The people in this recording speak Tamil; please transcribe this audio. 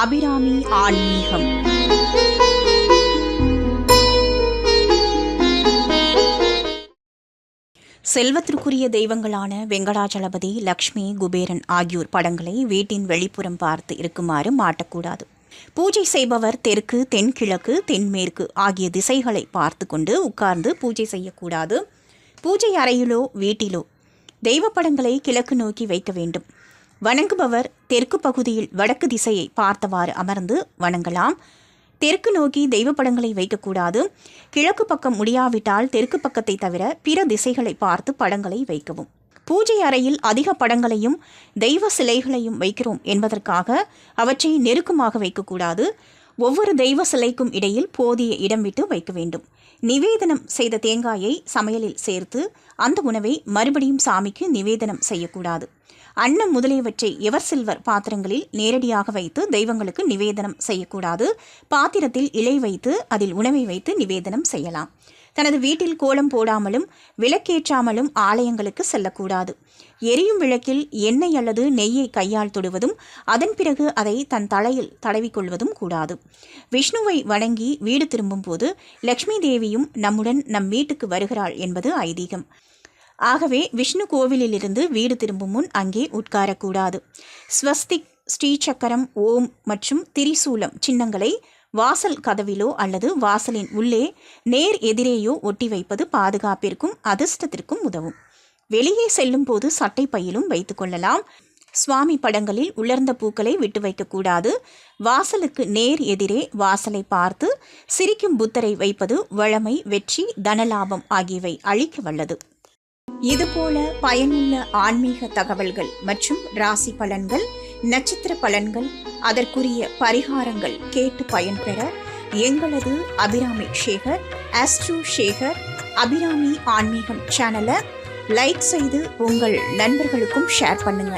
அபிராமி ஆன்மீகம். செல்வத்திற்குரிய தெய்வங்களான வெங்கடாச்சலபதி லக்ஷ்மி குபேரன் ஆகியோர் படங்களை வீட்டின் வெளிப்புறம் பார்த்து இருக்குமாறு மாட்டக்கூடாது. பூஜை செய்பவர் தெற்கு தென்கிழக்கு தென்மேற்கு ஆகிய திசைகளை பார்த்து கொண்டு உட்கார்ந்து பூஜை செய்யக்கூடாது. பூஜை அறையிலோ வீட்டிலோ தெய்வ படங்களை கிழக்கு நோக்கி வைக்க வேண்டும். வணங்குபவர் தெற்கு பகுதியில் வடக்கு திசையை பார்த்தவாறு அமர்ந்து வணங்கலாம். தெற்கு நோக்கி தெய்வ படங்களை வைக்கக்கூடாது. கிழக்கு பக்கம் முடியாவிட்டால் தெற்கு பக்கத்தை தவிர பிற திசைகளை பார்த்து படங்களை வைக்கவும். பூஜை அறையில் அதிக படங்களையும் தெய்வ சிலைகளையும் வைக்கிறோம் என்பதற்காக அவற்றை நெருக்கமாக வைக்கக்கூடாது. ஒவ்வொரு தெய்வ சிலைக்கும் இடையில் போதிய இடம் விட்டு வைக்க வேண்டும். நிவேதனம் செய்த தேங்காயை சமையலில் சேர்த்து அந்த உணவை மறுபடியும் சாமிக்கு நிவேதனம் செய்யக்கூடாது. அன்னம் முதலியவற்றை எவர் சில்வர் பாத்திரங்களில் நேரடியாக வைத்து தெய்வங்களுக்கு நிவேதனம் செய்யக்கூடாது. பாத்திரத்தில் இலை வைத்து அதில் உணவை வைத்து நிவேதனம் செய்யலாம். தனது வீட்டில் கோலம் போடாமலும் விளக்கேற்றாமலும் ஆலயங்களுக்கு செல்லக்கூடாது. எரியும் விளக்கில் எண்ணெய் அல்லது நெய்யை கையால் தொடுவதும் அதன் பிறகு அதை தன் தலையில் தடவிக்கொள்வதும் கூடாது. விஷ்ணுவை வணங்கி வீடு திரும்பும் போது லக்ஷ்மி தேவியும் நம்முடன் நம் வீட்டுக்கு வருகிறாள் என்பது ஐதீகம். ஆகவே விஷ்ணு கோவிலிலிருந்து வீடு திரும்பும் முன் அங்கே உட்காரக்கூடாது. ஸ்வஸ்திக் ஸ்ரீசக்கரம் ஓம் மற்றும் திரிசூலம் சின்னங்களை வாசல் கதவிலோ அல்லது வாசலின் உள்ளே நேர் எதிரேயோ ஒட்டி வைப்பது பாதுகாப்பிற்கும் அதிர்ஷ்டத்திற்கும் உதவும். வெளியே செல்லும் போது சட்டை பையிலும் வைத்துக்கொள்ளலாம் சுவாமி படங்களில் உலர்ந்த பூக்களை விட்டு வைக்கக்கூடாது வாசலுக்கு நேர் எதிரே வாசலை பார்த்து சிரிக்கும் புத்தரை வைப்பது வளமை வெற்றி தனலாபம் ஆகியவை அளிக்க வல்லது. இதுபோல பயனுள்ள ஆன்மீக தகவல்கள் மற்றும் ராசி பலன்கள் நட்சத்திர பலன்கள் அதற்குரிய பரிகாரங்கள் கேட்டு பயன்பெற எங்களது அபிராமி சேகர் ஆஸ்ட்ரோ சேகர் அபிராமி ஆன்மீகம் சேனலை லைக் செய்து உங்கள் நண்பர்களுக்கும் ஷேர் பண்ணுங்க.